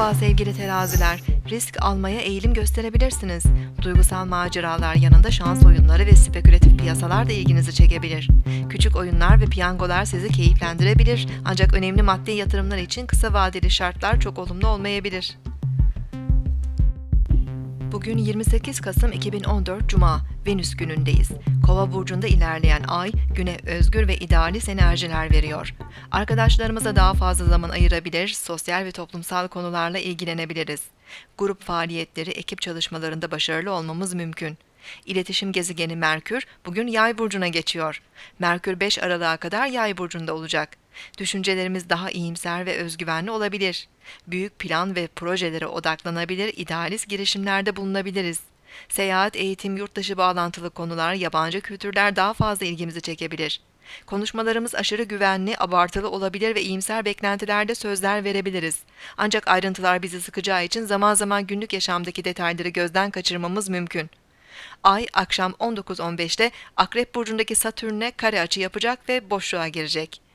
Merhaba sevgili teraziler. Risk almaya eğilim gösterebilirsiniz. Duygusal maceralar yanında şans oyunları ve spekülatif piyasalar da ilginizi çekebilir. Küçük oyunlar ve piyangolar sizi keyiflendirebilir. Ancak önemli maddi yatırımlar için kısa vadeli şartlar çok olumlu olmayabilir. Bugün 28 Kasım 2014 Cuma, Venüs günündeyiz. Kova burcunda ilerleyen ay, güne özgür ve idealist enerjiler veriyor. Arkadaşlarımıza daha fazla zaman ayırabilir, sosyal ve toplumsal konularla ilgilenebiliriz. Grup faaliyetleri, ekip çalışmalarında başarılı olmamız mümkün. İletişim gezegeni Merkür bugün Yay burcuna geçiyor. Merkür 5 Aralık'a kadar Yay burcunda olacak. Düşüncelerimiz daha iyimser ve özgüvenli olabilir. Büyük plan ve projelere odaklanabilir, idealist girişimlerde bulunabiliriz. Seyahat, eğitim, yurtdışı bağlantılı konular, yabancı kültürler daha fazla ilgimizi çekebilir. Konuşmalarımız aşırı güvenli, abartılı olabilir ve iyimser beklentilerde sözler verebiliriz. Ancak ayrıntılar bizi sıkacağı için zaman zaman günlük yaşamdaki detayları gözden kaçırmamız mümkün. Ay akşam 19.15'te Akrep burcundaki Satürn'e kare açı yapacak ve boşluğa girecek.